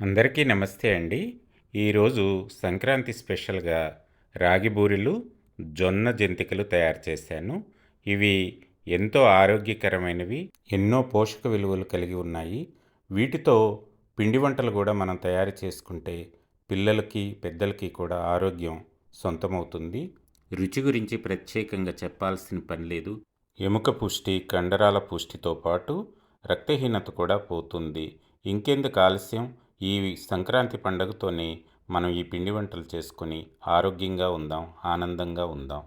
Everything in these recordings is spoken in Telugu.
అందరికీ నమస్తే అండి. ఈరోజు సంక్రాంతి స్పెషల్గా రాగి బూరెలు జొన్న జంతికలు తయారు చేశాను. ఇవి ఎంతో ఆరోగ్యకరమైనవి ఎన్నో పోషక విలువలు కలిగి ఉన్నాయి. వీటితో పిండి వంటలు కూడా మనం తయారు చేసుకుంటే పిల్లలకి పెద్దలకి కూడా ఆరోగ్యం సొంతమవుతుంది. రుచి గురించి ప్రత్యేకంగా చెప్పాల్సిన పని లేదు. ఎముక పుష్టి కండరాల పుష్టితో పాటు రక్తహీనత కూడా పోతుంది. ఇంకెందుకు ఆలస్యం? ఈ సంక్రాంతి పండుగతోనే మనం ఈ పిండి వంటలు చేసుకొని ఆరోగ్యంగా ఉందాం ఆనందంగా ఉందాం.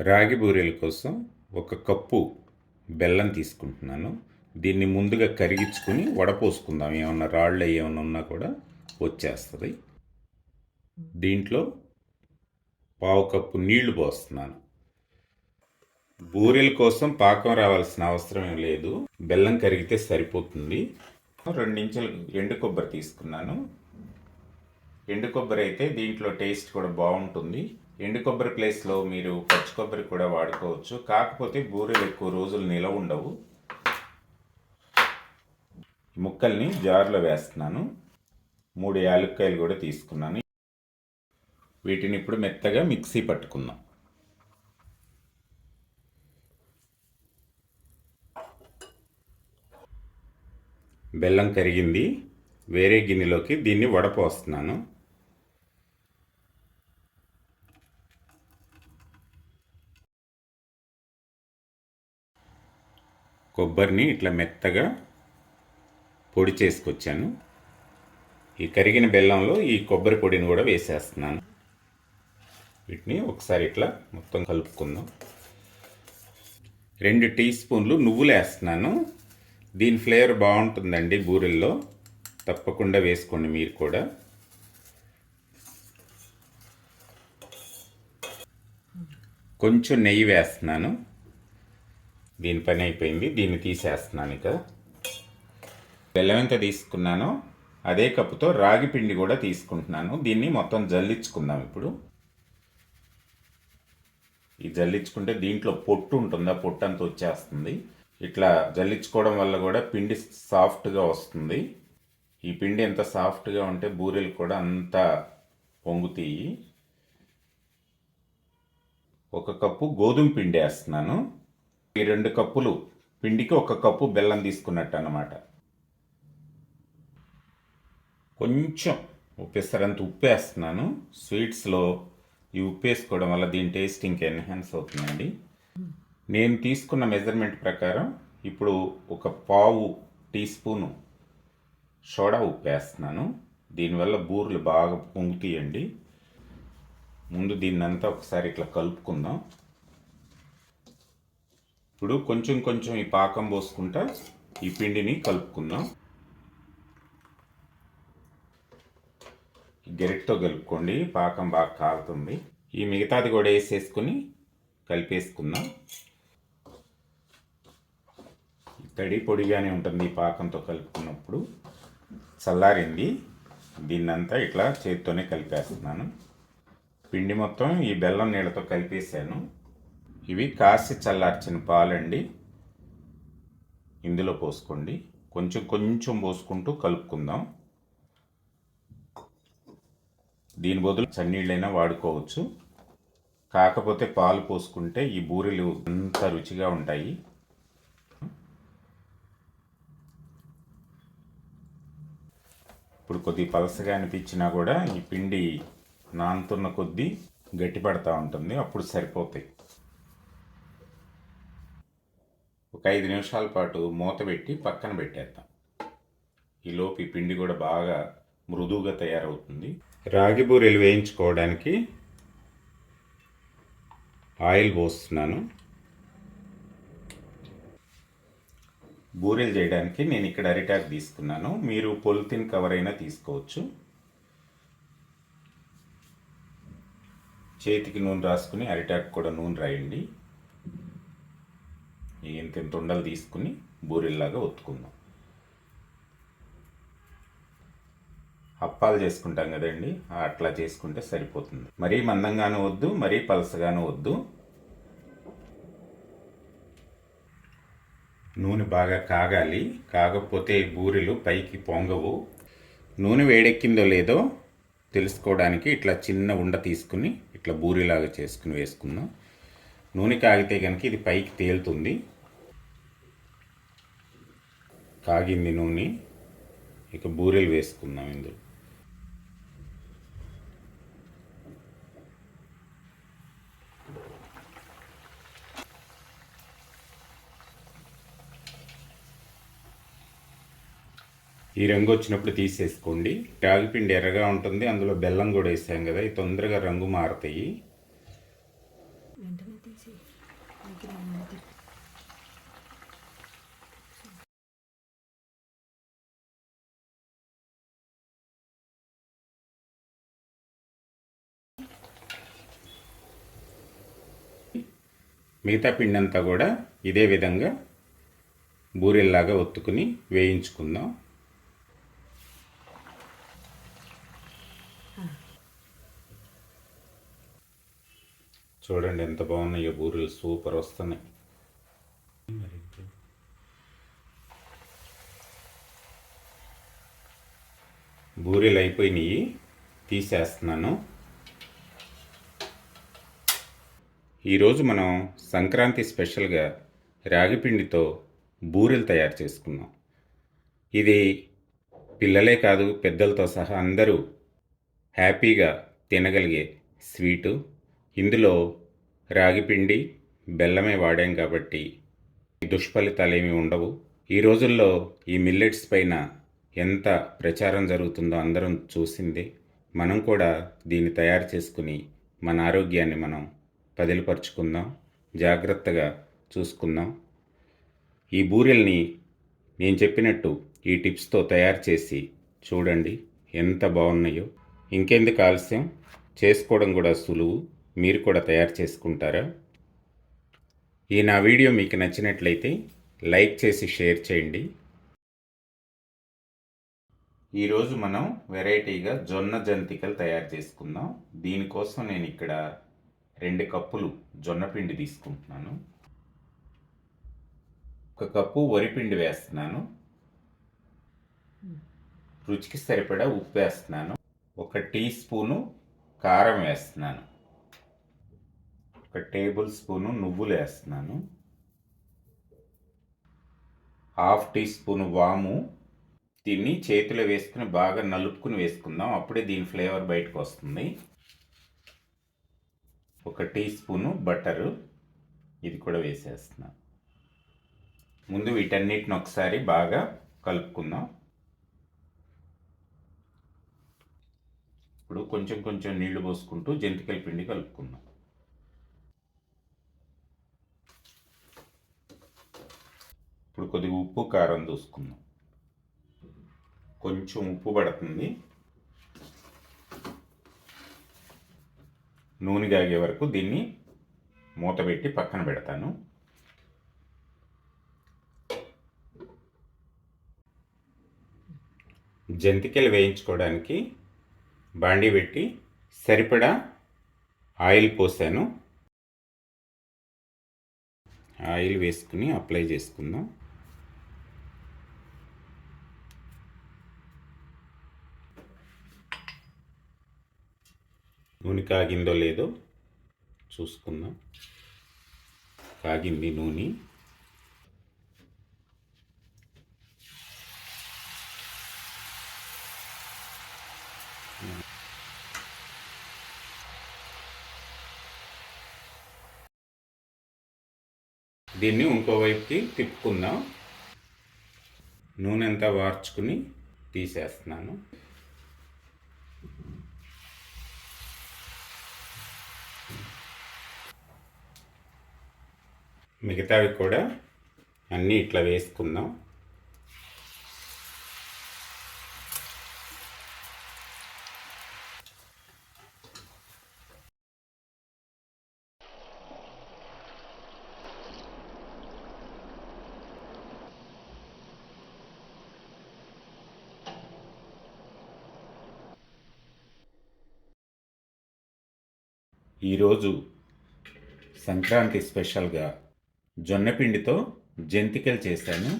రాగి బూరెల కోసం ఒక కప్పు బెల్లం తీసుకుంటున్నాను. దీన్ని ముందుగా కరిగించుకుని వడపోసుకుందాం. ఏమన్నా రాళ్ళు ఏమైనా ఉన్నా కూడా వచ్చేస్తుంది. దీంట్లో పావు కప్పు నీళ్ళు పోస్తున్నాను. బూరెల కోసం పాకం రావాల్సిన అవసరం లేదు. బెల్లం కరిగితే సరిపోతుంది. రెండు ఇంచులు ఎండు కొబ్బరి తీసుకున్నాను. ఎండు కొబ్బరి అయితే దీంట్లో టేస్ట్ కూడా బాగుంటుంది. ఎండు కొబ్బరి ప్లేస్లో మీరు పచ్చి కొబ్బరి కూడా వాడుకోవచ్చు. కాకపోతే బూరెలు ఎక్కువ రోజులు నిలవ ఉండవు. ముక్కల్ని జార్లో వేస్తున్నాను. మూడు యాలుక్కాయలు కూడా తీసుకున్నాను. వీటిని ఇప్పుడు మెత్తగా మిక్సీ పట్టుకుందాం. బెల్లం కరిగింది. వేరే గిన్నెలోకి దీన్ని వడపోస్తున్నాను కొబ్బరిని ఇట్లా మెత్తగా పొడి చేసుకొచ్చాను. ఈ కరిగిన బెల్లంలో ఈ కొబ్బరి పొడిని కూడా వేసేస్తున్నాను. వీటిని ఒకసారి ఇట్లా మొత్తం కలుపుకుందాం. రెండు టీ స్పూన్లు నువ్వులు వేస్తున్నాను. దీని ఫ్లేవర్ బాగుంటుందండి బూరెల్లో. తప్పకుండా వేసుకోండి మీరు కూడా. కొంచెం నెయ్యి వేస్తున్నాను. దీని పని అయిపోయింది. దీన్ని తీసేస్తున్నాను ఇక. బెల్లం ఎంత తీసుకున్నానో అదే కప్పుతో రాగి పిండి కూడా తీసుకుంటున్నాను. దీన్ని మొత్తం జల్లించుకుందాం ఇప్పుడు. ఈ జల్లించుకుంటే దీంట్లో పొట్టు ఉంటుంది. ఆ పొట్టు అంతా వచ్చేస్తుంది. ఇట్లా జల్లించుకోవడం వల్ల కూడా పిండి సాఫ్ట్గా వస్తుంది. ఈ పిండి ఎంత సాఫ్ట్గా ఉంటే బూరెలు కూడా అంత పొంగుతాయి. ఒక కప్పు గోధుమ పిండి వేస్తున్నాను. ఈ రెండు కప్పులు పిండికి ఒక కప్పు బెల్లం తీసుకున్నట్టు అన్నమాట కొంచెం ఉప్పేస్తారంత ఉప్పు వేస్తున్నాను. స్వీట్స్లో ఈ ఉప్పు వేసుకోవడం వల్ల దీని టేస్ట్ ఇంకా ఎన్హాన్స్ అవుతుందండి. నేను తీసుకున్న మెజర్మెంట్ ప్రకారం ఇప్పుడు ఒక పావు టీ స్పూను సోడా ఉప్పు వేస్తున్నాను. దీనివల్ల బూరెలు బాగా పొంగుతాయండి. ముందు దీన్నంతా ఒకసారి ఇట్లా కలుపుకుందాం. ఇప్పుడు కొంచెం కొంచెం ఈ పాకం పోసుకుంటా ఈ పిండిని కలుపుకుందాం. గెరెట్తో కలుపుకోండి. పాకం బాగా కాలుతుంది. ఈ మిగతాది కూడా వేసేసుకుని కలిపేసుకుందాం. తడి పొడిగానే ఉంటుంది ఈ పాకంతో కలుపుకున్నప్పుడు. చల్లారింది. దీన్నంతా ఇట్లా చేతితోనే కలిపేస్తున్నాను. పిండి మొత్తం ఈ బెల్లం నీళ్ళతో కలిపేసాను ఇవి కాసి చల్లార్చిన పాలండి. ఇందులో పోసుకోండి. కొంచెం కొంచెం పోసుకుంటూ కలుపుకుందాం. దీని బదులు చన్నీళ్ళైనా వాడుకోవచ్చు. కాకపోతే పాలు పోసుకుంటే ఈ బూరెలు అంత రుచిగా ఉంటాయి. ఇప్పుడు కొద్ది పలసగా అనిపించినా కూడా ఈ పిండి నానుతున్న కొద్దీ గట్టిపడతా ఉంటుంది. అప్పుడు సరిపోతాయి. ఒక ఐదు నిమిషాల పాటు మూత పెట్టి పక్కన పెట్టేద్దాం. ఈలోపు ఈ పిండి కూడా బాగా మృదువుగా తయారవుతుంది. రాగి బూరెలు వేయించుకోవడానికి ఆయిల్ పోస్తున్నాను. బూరెలు చేయడానికి నేను ఇక్కడ అరిటాక్ తీసుకున్నాను. మీరు పొలిథిన్ కవర్ అయినా తీసుకోవచ్చు. చేతికి నూనె రాసుకుని అరిటాక్ కూడా నూనె రాయండి. ఇంత ఇంత ఉండలు తీసుకుని బూరెల్లాగా ఒత్తుకుందాం. అప్పాలు చేసుకుంటాం కదండి అట్లా చేసుకుంటే సరిపోతుంది. మరీ మందంగానూ వద్దు మరీ పలసగాను వద్దు. నూనె బాగా కాగాలి. కాకపోతే బూరెలు పైకి పొంగవు. నూనె వేడెక్కిందో లేదో తెలుసుకోవడానికి ఇట్లా చిన్న ఉండ తీసుకుని ఇట్లా బూరెలాగా చేసుకుని వేసుకుందాం. నూనె కాగితే కనుక ఇది పైకి తేలుతుంది. కాగింది నూనె. ఇక బూరెలు వేసుకుందాం ఇందులో. ఈ రంగు వచ్చినప్పుడు తీసేసుకోండి. రాగిపిండి ఎర్రగా ఉంటుంది. అందులో బెల్లం కూడా వేసాం కదా. ఇది తొందరగా రంగు మారుతాయి. మిగతా పిండి అంతా కూడా ఇదే విధంగా బూరెల్లాగా ఒత్తుకుని వేయించుకుందాం. చూడండి ఎంత బాగున్నాయో బూరెలు. సూపర్ వస్తున్నాయి. బూరెలు అయిపోయినాయి. తీసేస్తున్నాను. ఈరోజు మనం సంక్రాంతి స్పెషల్గా రాగిపిండితో బూరెలు తయారు చేసుకున్నాం. ఇది పిల్లలే కాదు పెద్దలతో సహా అందరూ హ్యాపీగా తినగలిగే స్వీటు. ఇందులో రాగిపిండి బెల్లమే వాడాం కాబట్టి దుష్ఫలితాలేమీ ఉండవు. ఈ రోజుల్లో ఈ మిల్లెట్స్ పైన ఎంత ప్రచారం జరుగుతుందో అందరం చూసిందే. మనం కూడా దీన్ని తయారు చేసుకుని మన ఆరోగ్యాన్ని మనం పదిలపరుచుకుందాం. జాగ్రత్తగా చూసుకుందాం. ఈ బూరెల్ని నేను చెప్పినట్టు ఈ టిప్స్తో తయారు చేసి చూడండి ఎంత బాగున్నాయో. ఇంకెందుకు ఆలస్యం? చేసుకోవడం కూడా సులువు. మీరు కూడా తయారు చేసుకుంటారా? ఈ నా వీడియో మీకు నచ్చినట్లయితే లైక్ చేసి షేర్ చేయండి. ఈరోజు మనం వెరైటీగా జొన్న జంతికలు తయారు చేసుకుందాం. దీనికోసం నేను ఇక్కడ రెండు కప్పులు జొన్న పిండి తీసుకుంటున్నాను. ఒక కప్పు వరిపిండి వేస్తున్నాను. రుచికి సరిపడా ఉప్పు వేస్తున్నాను. ఒక టీ స్పూను కారం వేస్తున్నాను. ఒక టేబుల్ స్పూను నువ్వులు వేస్తున్నాను. హాఫ్ టీ స్పూన్ వాము దీన్ని చేతిలో వేసుకుని బాగా నలుపుకుని వేసుకుందాం. అప్పుడే దీని ఫ్లేవర్ బయటకు వస్తుంది. ఒక టీ స్పూను బటరు ఇది కూడా వేసేస్తున్నాం. ముందు వీటన్నిటిని ఒకసారి బాగా కలుపుకుందాం. ఇప్పుడు కొంచెం కొంచెం నీళ్ళు పోసుకుంటూ జంతికల పిండి కలుపుకుందాం ఇప్పుడు కొద్దిగా ఉప్పు కారం చూసుకుందాం కొంచెం ఉప్పు పడుతుంది. నూనె కాగే వరకు దీన్ని మూత పెట్టి పక్కన పెడతాను. జంతికలు వేయించుకోవడానికి బాండీ పెట్టి సరిపడా ఆయిల్ పోసాను. ఆయిల్ వేసుకుని అప్లై చేసుకుందాం. నూనె కాగిందో లేదో చూసుకుందాం. కాగింది నూనె. దీన్ని ఇంకోవైపుకి తిప్పుకుందాం. నూనె అంతా వార్చుకుని తీసేస్తున్నాను. మిగతావి కూడా అన్నీ ఇట్లా వేసుకుందాం. ఈరోజు సంక్రాంతి స్పెషల్గా జొన్నపిండితో జంతికలు చేశాను.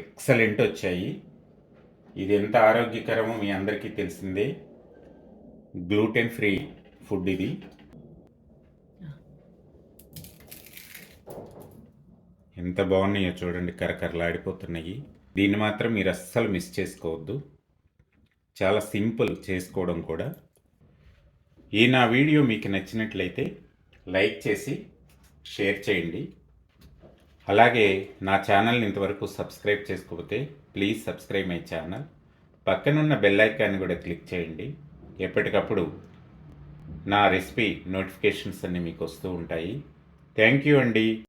ఎక్సలెంట్ వచ్చాయి. ఇది ఎంత ఆరోగ్యకరమో మీ అందరికీ తెలిసిందే. గ్లూటెన్ ఫ్రీ ఫుడ్ ఇది. ఎంత బాగున్నాయో చూడండి కరకరలాడిపోతున్నాయి. దీన్ని మాత్రం మీరు అస్సలు మిస్ చేసుకోవద్దు. చాలా సింపుల్ చేసుకోవడం కూడా. ఈ నా వీడియో మీకు నచ్చినట్లయితే లైక్ చేసి షేర్ చేయండి. అలాగే నా ఛానల్ని ఇంతవరకు సబ్స్క్రైబ్ చేసుకోకపోతే ప్లీజ్ సబ్స్క్రైబ్ మై ఛానల్. పక్కనున్న బెల్ కూడా క్లిక్ చేయండి. ఎప్పటికప్పుడు నా రెసిపీ నోటిఫికేషన్స్ అన్నీ మీకు వస్తూ ఉంటాయి. థ్యాంక్ యూ అండి.